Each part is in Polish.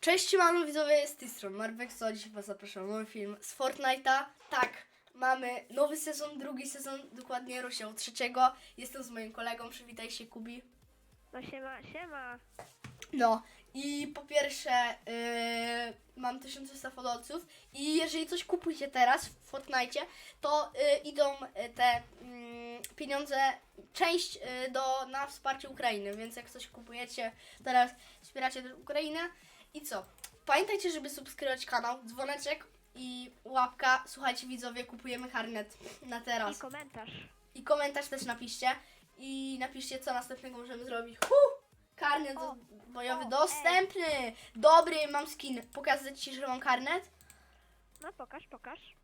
Cześć, mamy widzowie, z tej strony Marvexo, dzisiaj was zapraszam na nowy film z Fortnite'a. Tak, mamy nowy sezon, drugi sezon, dokładnie rozdział trzeciego. Jestem z moim kolegą, przywitaj się Kubi. No siema, siema. No i po pierwsze yy, mam 1300 followców i jeżeli coś kupujecie teraz w Fortnite, to yy, idą yy, te mm, pieniądze, część yy, do, na wsparcie Ukrainy, więc jak coś kupujecie teraz, wspieracie też Ukrainę i co? Pamiętajcie, żeby subskrybować kanał, dzwoneczek i łapka. Słuchajcie widzowie, kupujemy harnet na I teraz. komentarz. I komentarz też napiszcie. I napiszcie, co następnego możemy zrobić. Huh! Karnet O, bojowy o, dostępny. Dobry, mam skin. Pokazać ci, że mam karnet? No pokaż, pokaż.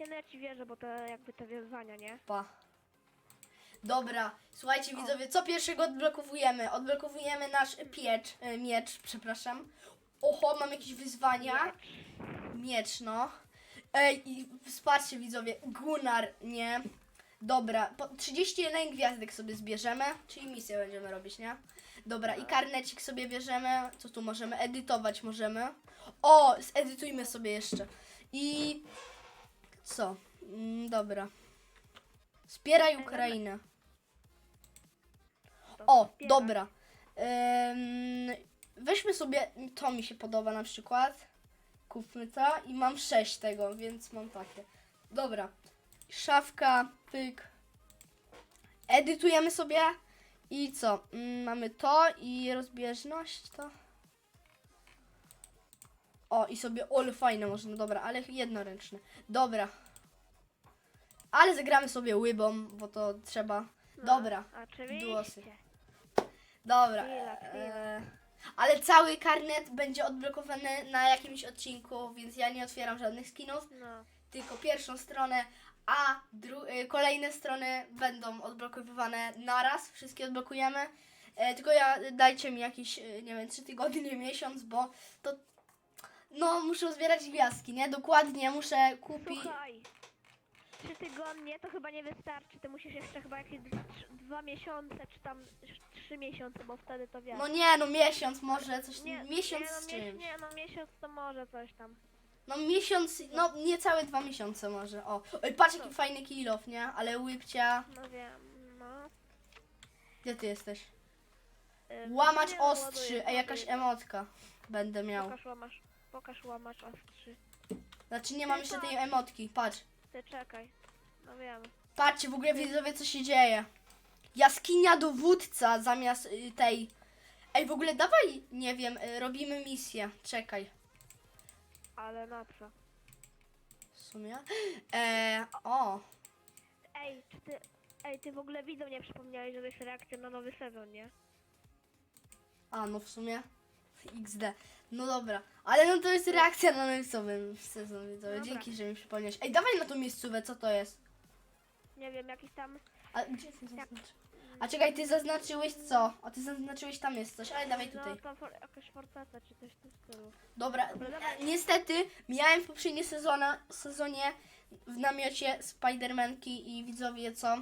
Nie no ja ci wierzę, bo to jakby te wyzwania, nie? Pa. Dobra, słuchajcie widzowie, co pierwszego odblokowujemy? Odblokowujemy nasz piecz, e, miecz, przepraszam. Oho, mam jakieś wyzwania. Miecz, no. Ej, i wsparcie widzowie, Gunnar, nie? Dobra, po 31 gwiazdek sobie zbierzemy, czyli misję będziemy robić, nie? Dobra, i karnecik sobie bierzemy, co tu możemy? Edytować możemy. O, zedytujmy sobie jeszcze. I co? Mm, dobra. Wspieraj Ukrainę. O, dobra. Ym, weźmy sobie, to mi się podoba na przykład. Kupmy to i mam sześć tego, więc mam takie. Dobra. Szafka, pyk. Edytujemy sobie i co? Mm, mamy to i rozbieżność to. O, i sobie, ole fajne można, dobra, ale jednoręczne. Dobra. Ale zagramy sobie łybą, bo to trzeba. No, Dobra. Oczywiście. Duosy. Dobra. Chwila, chwila. E, ale cały karnet będzie odblokowany na jakimś odcinku, więc ja nie otwieram żadnych skinów, No. tylko pierwszą stronę, a dru- e, kolejne strony będą odblokowywane naraz, wszystkie odblokujemy. E, tylko ja dajcie mi jakieś, e, nie wiem, 3 tygodnie, miesiąc, bo to no muszę zbierać gwiazdki, nie? Dokładnie muszę kupić. Słuchaj. Trzy tygodnie to chyba nie wystarczy. Ty musisz jeszcze chyba jakieś d- trz- dwa miesiące, czy tam sz- trzy miesiące, bo wtedy to wiesz. No nie, no miesiąc może, coś, miesiąc nie, no, z mies- czymś. nie, no miesiąc to może coś tam. No miesiąc, no niecałe dwa miesiące może, o. Oj, patrz jaki fajny kill off, nie? Ale łypcia, No wiem, no. gdzie ty jesteś? Ym, Łamacz nie, no, ostrzy, ej jakaś ładuję. emotka będę miał. Pokaż łamacz, pokaż łamacz ostrzy. Znaczy nie mam jeszcze tej emotki, patrz. Czekaj. No wiem. Patrzcie, w ogóle widzowie co się dzieje. Jaskinia dowódca zamiast y, tej. Ej, w ogóle dawaj, nie wiem, y, robimy misję. Czekaj. Ale na co? W sumie. E, o. Ej, czy ty... Ej, ty w ogóle widzą nie przypomniałeś, że to jest reakcja na nowy sezon, nie? A, no w sumie. XD. No dobra. Ale no to jest reakcja na nowy sezon, widzowie. Dobra. Dzięki, że mi przypomniałeś. Ej, dawaj na tą miejscówę, co to jest? Nie wiem, jakiś tam... A gdzie ty? A czekaj, ty zaznaczyłeś co? A ty zaznaczyłeś tam jest coś, ale dawaj tutaj. No, to for, jakaś forteca, czy coś w tym stylu. Dobra, e, niestety miałem w poprzednim sezona, sezonie w namiocie Spidermanki i widzowie co?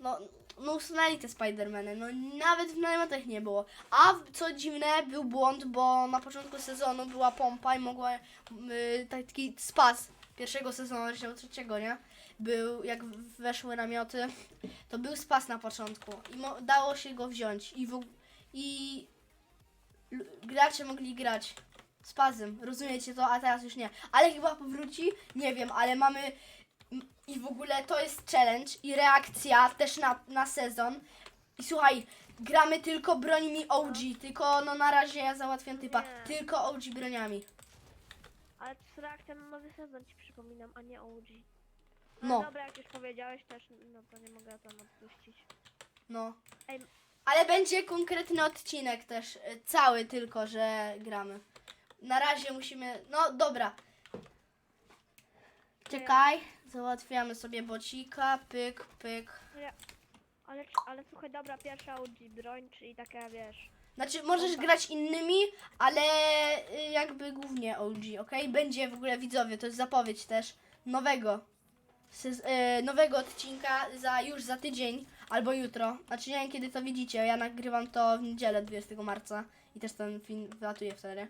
No, no usunęli te Spidermany, no nawet w namiotach nie było. A co dziwne, był błąd, bo na początku sezonu była pompa i mogła y, taki spas pierwszego sezonu, rozdziału trzeciego, nie? Był, jak weszły namioty, to był spas na początku i dało się go wziąć i, w, i gracze mogli grać spazm, rozumiecie to, a teraz już nie. Ale chyba powróci, nie wiem, ale mamy i w ogóle to jest challenge i reakcja też na, na sezon. I słuchaj, gramy tylko brońmi OG, tylko no na razie ja załatwiam typa, Nie. tylko OG broniami. Ale to jest reakcja na nowy sezon, ci przypominam, a nie OG. No. No. Dobra, jak już powiedziałeś też, no to nie mogę tam odpuścić. No. Ej, Ale będzie konkretny odcinek też, y, cały tylko, że gramy. Na razie musimy, no dobra. Czekaj, załatwiamy sobie bocika, pyk, pyk. ja... Ale, ale słuchaj, dobra, pierwsza OG broń, czyli taka, wiesz... Znaczy, możesz grać innymi, ale y, jakby głównie OG, ok? Będzie w ogóle widzowie, to jest zapowiedź też nowego. Sez- y, nowego odcinka za już za tydzień albo jutro. Znaczy nie wiem kiedy to widzicie, ja nagrywam to w niedzielę 20 marca i też ten film wylatuje wtedy.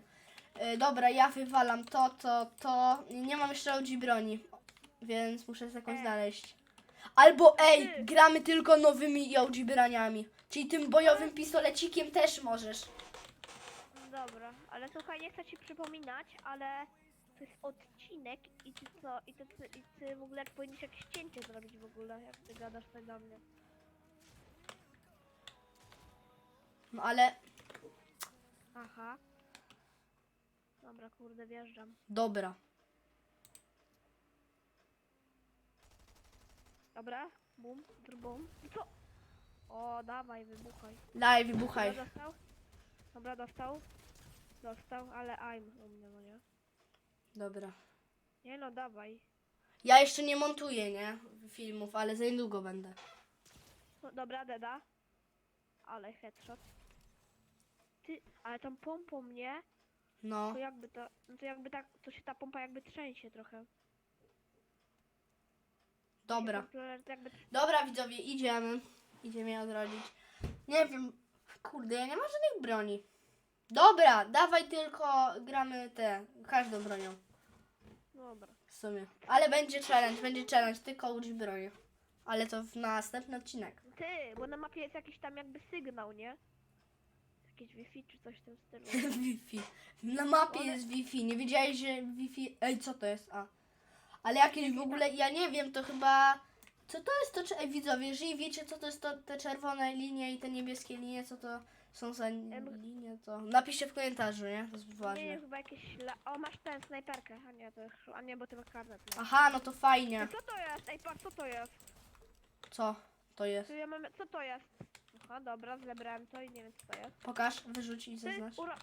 E, dobra, ja wywalam to, to, to. Nie mam jeszcze OG broni, więc muszę jakąś znaleźć. Albo ej, gramy tylko nowymi OG broniami. Czyli tym bojowym pistolecikiem też możesz. Dobra, ale słuchaj, nie chcę ci przypominać, ale to jest odcinek i ty co, i ty, ty, i ty w ogóle powinieneś jakieś cięcie zrobić w ogóle, jak ty gadasz tak do mnie. No ale, Aha. Dobra, kurde, wjeżdżam. dobra. Dobra, bum, bum. I co? O, dawaj, wybuchaj. Daj, wybuchaj. Dobra, dostał? Dobra, dostał. Dostał, ale I'm u mnie, no nie? Dobra. Nie no, dawaj. Ja jeszcze nie montuję, nie? Filmów, ale za niedługo będę. No, dobra, deda. Ale headshot. Ty, ale tą pompą, nie? No, To jakby to, no to jakby tak, to się ta pompa jakby trzęsie trochę. dobra. To Jakby, Dobra, widzowie, idziemy. Idziemy je odrodzić. Nie wiem, kurde, ja nie mam żadnych broni. Dobra, dawaj tylko gramy te, każdą bronią. dobra. W sumie. Ale będzie challenge, będzie challenge, tylko użyć broni. Ale to w następny odcinek. Ty, bo na mapie jest jakiś tam jakby sygnał, nie? Jakieś Wi-Fi czy coś w tym stylu. Wi-Fi. Na mapie jest Wi-Fi. Nie wiedziałeś, że Wi-Fi. Ej, co to jest? A. Ale jakieś w ogóle, ja nie wiem, to chyba. Co to jest to? czy- Ej, widzowie, jeżeli wiecie, co to jest to, te czerwone linie i te niebieskie linie, co to są za linie, to napiszcie w komentarzu, nie? To jest Nie, ważne. chyba jakieś... La... O, masz ten, snajperkę. A nie, to jest... A nie, bo ty masz karnet. Aha, no to fajnie. Co to jest? Ej, patrz, co to jest? Co to jest? Ja mam... Co to jest? Aha, dobra, zebrałem to i nie wiem, co to jest. Pokaż, wyrzuć i Ty, zaznacz. ura...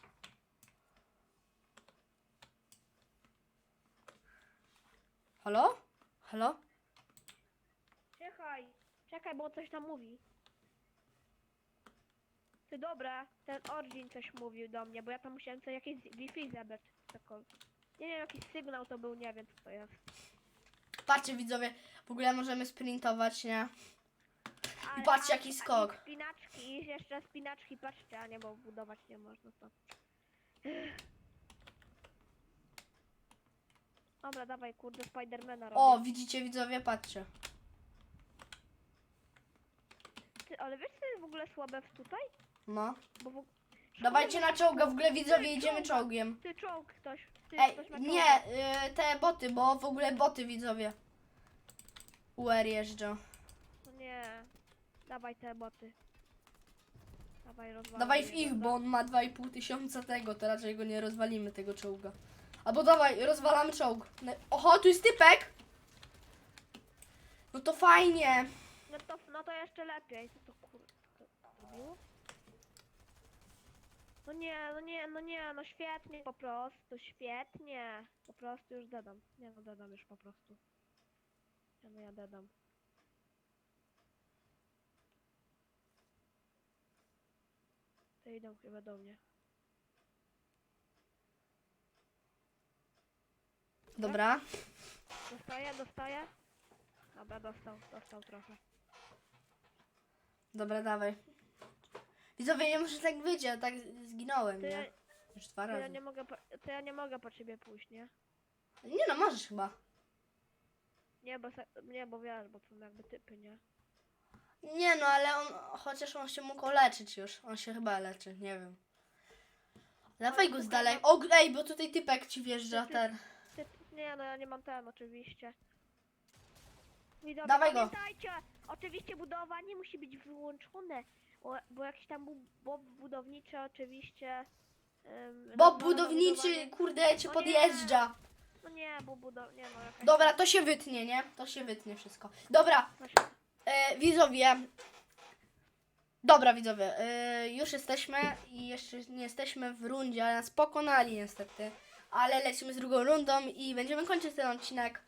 Halo? Halo? Czekaj, czekaj, bo coś tam mówi. Ty dobra, ten Origin coś mówił do mnie, bo ja tam musiałem sobie jakieś Wi-Fi zebrać. cokolwiek. Nie wiem, jakiś sygnał to był, nie wiem co to jest. Patrzcie, widzowie, w ogóle możemy sprintować, nie? Patrzcie, a- jaki i skok. Spinaczki, i jeszcze spinaczki, patrzcie, a nie, bo budować nie można to. Dobra, dawaj, kurde, Spidermana robię. O, widzicie, widzowie, patrzcie. Ty, ale wiesz co jest w ogóle słabe w tutaj? No. Bo w... Dawajcie na czołga, w ogóle widzowie, idziemy czołg. czołgiem. Ty czołg ktoś, ty Ej, ktoś ma nie, y, te boty, bo w ogóle boty, widzowie. UR jeżdżą. No nie. Dawaj te boty. Dawaj rozwalamy. Dawaj w ich, bo on ma 2,5 tysiąca tego, to raczej go nie rozwalimy, tego czołga. Albo dawaj, rozwalamy czołg. No- Oho, tu jest typek! No to fajnie. No to, no to jeszcze lepiej. Co to kurde zrobiło? No nie, no nie, no nie, no świetnie po prostu, świetnie. Po prostu już dodam. Nie no, dodam już po prostu. No ja dodam. To idą chyba do mnie. Dobra. Dostaję, dostaję. Dobra, dostał, dostał trochę. Dobra, dawaj. Widzowie, nie muszę tak wyjść, ja tak zginąłem, To ja, nie? Już dwa to ja razy. nie mogę, po, to ja nie mogę po ciebie pójść, nie? Nie no, możesz chyba. Nie, bo, se- nie, bo wiesz, bo są jakby typy, nie? Nie no, ale on, chociaż on się mógł leczyć już. On się chyba leczy, nie wiem. Dawaj go z no- O, ej, bo tutaj typek ci wjeżdża, ten. Nie, no ja nie mam ten oczywiście. Widzowie, Dawaj go. pamiętajcie, oczywiście budowanie musi być wyłączone, bo, bo jakiś tam bu, bob budowniczy oczywiście... Um, Bob budowniczy, kurde, cię O nie. podjeżdża. No nie, bo budow... nie no jakaś... Dobra, to się wytnie, nie? To się wytnie wszystko. Dobra, Właśnie, e, widzowie. Dobra, widzowie, e, już jesteśmy i jeszcze nie jesteśmy w rundzie, ale nas pokonali niestety. Ale lecimy z drugą rundą i będziemy kończyć ten odcinek.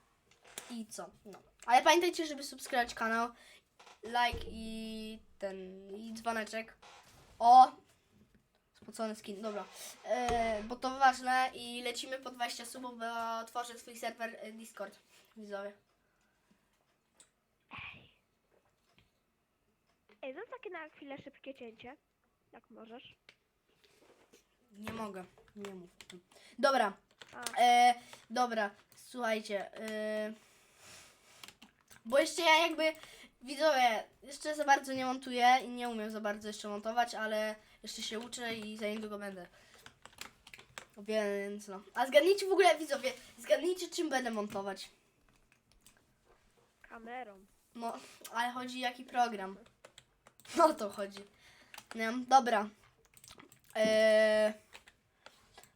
I co? No. Ale pamiętajcie, żeby subskrybować kanał, like i ten, i dzwoneczek. O! Spocony skin, dobra. E, bo to ważne i lecimy po 20 subów, bo otworzę swój serwer e, Discord, widzowie. Ej, zrób takie na chwilę szybkie cięcie, jak możesz. Nie mogę, nie mów. o tym. Dobra, A, e, dobra, słuchajcie. E, bo jeszcze ja jakby, widzowie, jeszcze za bardzo nie montuję i nie umiem za bardzo jeszcze montować, ale jeszcze się uczę i za niedługo będę. Więc no. A zgadnijcie w ogóle, widzowie, zgadnijcie czym będę montować. kamerą. No, ale chodzi jaki program. O to chodzi. Nie, dobra. Eee,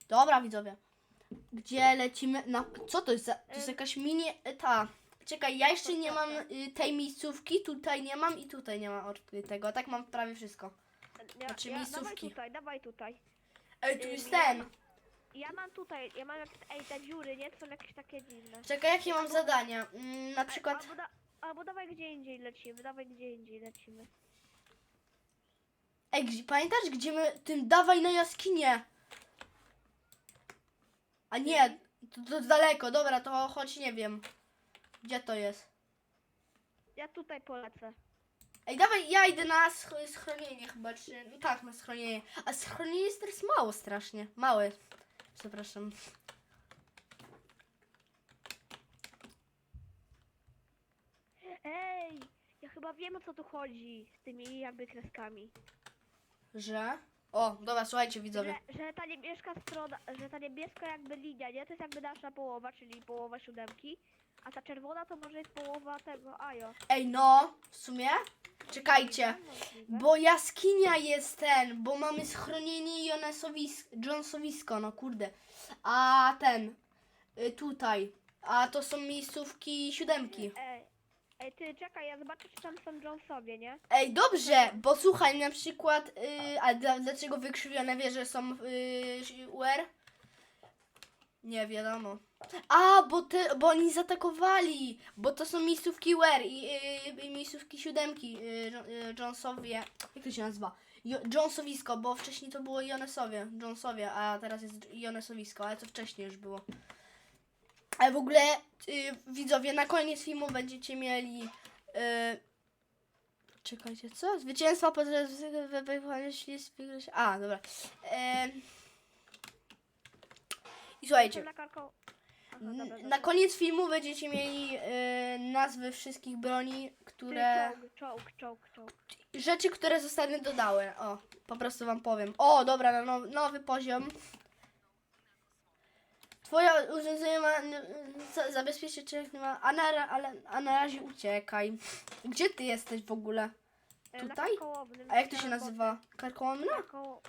dobra, widzowie. Gdzie lecimy? Na, co to jest za, to jest jakaś mini, e, ta. Czekaj, ja jeszcze nie mam y, tej miejscówki, tutaj nie mam i tutaj nie mam odkrytego. A tak mam prawie wszystko. Ja, Znaczy ja, dawaj miejscówki. tutaj, dawaj tutaj. Ej, tu Ym, jest ten. Ja mam tutaj, ja mam jak, ej, te dziury, nie? Są jakieś takie dziwne. Czekaj, jakie mam zadania? Mm, na przykład... Albo, da, albo dawaj gdzie indziej lecimy, dawaj gdzie indziej lecimy. Ej, pamiętasz, gdzie my tym dawaj na jaskinię? A nie, to, to daleko, dobra, to choć nie wiem. Gdzie to jest? Ja tutaj polecę. Ej, dawaj, ja idę na sch- schronienie chyba, czy... No tak, na schronienie. A schronienie jest teraz mało strasznie. Małe. Przepraszam. Ej, ja chyba wiem o co tu chodzi z tymi jakby kreskami. Że? O, dobra, słuchajcie widzowie. Że, że ta niebieska strona, że ta niebieska jakby linia, nie? To jest jakby nasza połowa, czyli połowa siódemki. A ta czerwona to może jest połowa tego ajo. Ej, no, w sumie? Czekajcie. Bo jaskinia jest ten, bo mamy schronienie Jonesowisko, Jonesowisko, no kurde. A ten, y, tutaj. A to są miejscówki siódemki. Ej, ej, ty czekaj, ja zobaczę czy tam są Jonesowie, nie? Ej, dobrze, bo słuchaj, na przykład, y, a dla, dlaczego wykrzywione wieże są y, UR? Nie wiadomo. A, bo, te, bo oni zaatakowali, bo to są miejscówki UR i, y, i miejscówki siódemki, y, Jo- y, Jonesowie, jak to się nazywa? Jo, Jonesowisko, bo wcześniej to było Jonesowie, Jonesowie, a teraz jest Jonesowisko, ale to wcześniej już było. Ale w ogóle, y, widzowie, na koniec filmu będziecie mieli... Y, Czekajcie, co? Zwycięstwo podczas wykonania ślizg wygrać. A, dobra. Em, I słuchajcie, Na n- koniec filmu będziecie mieli e, nazwy wszystkich broni, które. Czołg, czołg, czołg. Rzeczy, które zostały dodały. O, po prostu wam powiem. O, dobra, na now, nowy poziom. Twoje urządzenie ma za, zabezpieczyć człowiek nie ma. A na, ale, a na razie uciekaj. Gdzie ty jesteś w ogóle? E, Tutaj? A jak to się nazywa? Karkołomna? Karkoło...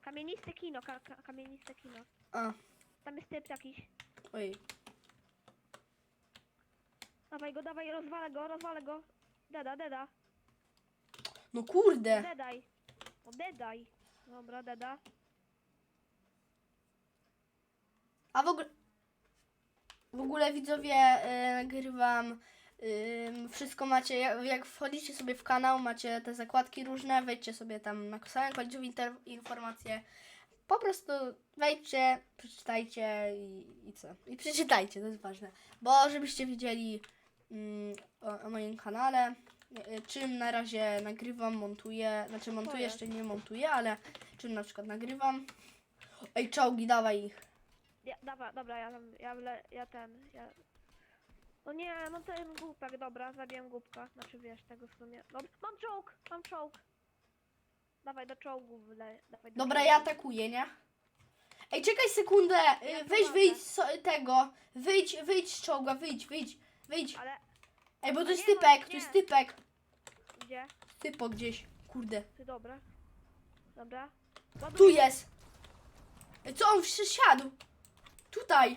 Kamieniste kino, ka, ka, kamieniste kino. A, Tam jest typ jakiś. ojej. Dawaj go, dawaj, rozwalę go, rozwalę go. Deda, deda. No kurde. Dedaj. No dedaj. Dobra, deda. A w ogóle. W ogóle widzowie e, nagrywam. ym, wszystko macie. Jak, jak wchodzicie sobie w kanał, macie te zakładki różne. Wejdźcie sobie tam na samym końcu informacje. Po prostu wejdźcie, przeczytajcie i, i co? I przeczytajcie, to jest ważne. Bo żebyście wiedzieli mm, o, o moim kanale. e, Czym na razie nagrywam, montuję. Znaczy montuję, jeszcze nie montuję, ale czym na przykład nagrywam. Ej, czołgi, dawaj ich. Ja, dobra, dobra, ja tam, ja, wle, ja ten, ja... No nie, no ten głupek, dobra, zabiłem głupka. Znaczy wiesz, tego w sumie. Dobra, mam czołg, mam czołg. Dawaj do czołgu, wle, dawaj do Dobra, czołgu. ja atakuję, nie? Ej, czekaj sekundę! y, Ja Weź, pomogę. wyjdź z tego. Wyjdź, wyjdź z czołga, wyjdź, wyjdź, wyjdź. Ale, Ej, bo to jest nie, typek, to jest typek. gdzie? Typo gdzieś, kurde. Ty, dobra. Dobra. Tu Ładuję. jest! Co on przysiadł? Tutaj.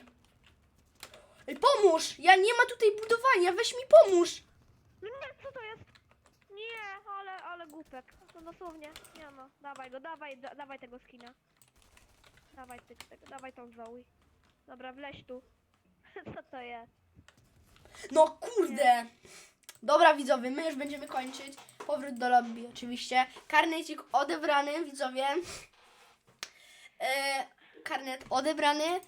Ej, pomóż! Ja nie ma tutaj budowania, weź mi pomóż! No nie, co to jest? Nie, ale, ale głupek. No dosłownie, nie no. Dawaj go, dawaj, da, dawaj tego skina. Dawaj ty, tego, dawaj tą Zoe. Dobra, wleź tu. co to jest? No kurde! Dobra widzowie, my już będziemy kończyć. Powrót do lobby oczywiście. Karnecik odebrany, widzowie. E, karnet odebrany.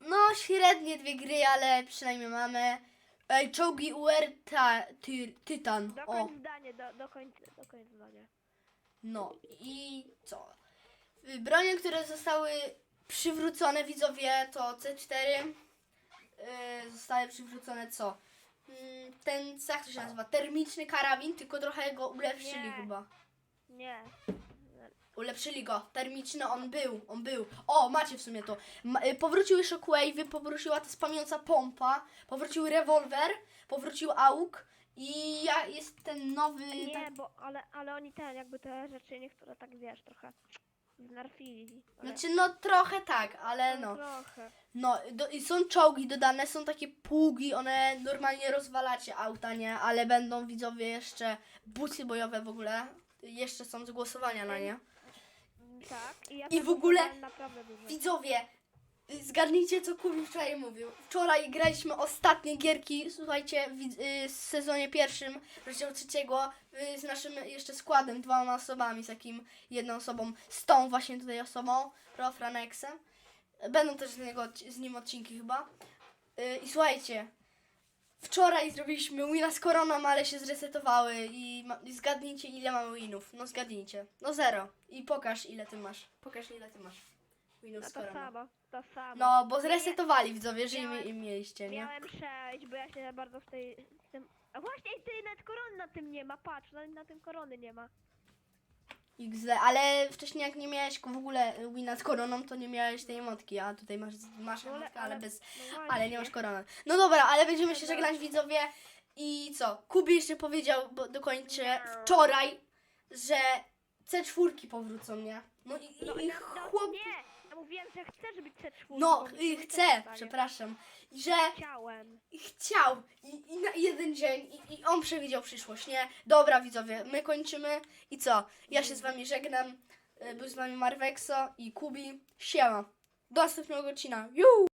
No, średnie dwie gry, ale przynajmniej mamy. Ej, czołgi UR ta, ty, Tytan. O, Dokończ zdanie, do, dokończ, dokończ zdanie. no i co? Y, Bronie, które zostały przywrócone, widzowie, to C4. Yy, zostały przywrócone co? Mm, Ten, jak to się nazywa? Termiczny karabin, tylko trochę go ulepszyli Nie. chyba. Nie. Ulepszyli go. Termiczny on był, on był. O, macie w sumie to. Ma, y, powróciły shockwave'y, powróciła ta spamiąca pompa, powrócił rewolwer, powrócił AUK i ja, jest ten nowy... Nie, tak, bo ale, ale oni ten, jakby te rzeczy niektóre tak wiesz, trochę znarfili. Ale- znaczy no trochę tak, ale no. Trochę. No, do, i są czołgi dodane, są takie pługi, one normalnie rozwalacie auta, nie? Ale będą widzowie jeszcze busy bojowe w ogóle. Jeszcze są z głosowania na nie. Tak. I, ja I w ogóle. Widzowie, y, zgadnijcie co Kubi wczoraj mówił. Wczoraj graliśmy ostatnie gierki, słuchajcie, w, y, w sezonie pierwszym, rozdziału trzeciego, y, z naszym jeszcze składem, dwoma osobami, z takim jedną osobą, z tą właśnie tutaj osobą, Profranexem. Będą też z, niego, z nim odcinki chyba. I słuchajcie, wczoraj zrobiliśmy wina z koroną, ale się zresetowały i, ma, i zgadnijcie ile mamy winów. No zgadnijcie. No zero. I pokaż ile ty masz. Pokaż ile ty masz winów No z to koroną. samo, to samo. No, bo zresetowali widzowie, że im, im mieliście, nie? Miałem sześć, bo ja się za bardzo w tej... W tym... A właśnie, ty nawet korony na tym nie ma, patrz, na tym korony nie ma. XD, ale wcześniej jak nie miałeś w ogóle wina z koroną, to nie miałeś tej emotki, a tutaj masz, masz No, ale- emotkę, ale bez, No ale nie masz korony. No dobra, ale będziemy się żegnać widzowie i co? Kubi jeszcze powiedział, bo dokończę, wczoraj, że C4 powrócą, nie? No i, No, i, i chłop... Mówiłem, że chcę, żeby C4. No, y, chcę, przepraszam, I że Chciałem. chciał i, i na jeden dzień i, i on przewidział przyszłość, nie? Dobra widzowie, my kończymy i co? Ja się z wami żegnam, Y, był z wami Marwexo i Kubi, siema, do następnego odcinka, Juu!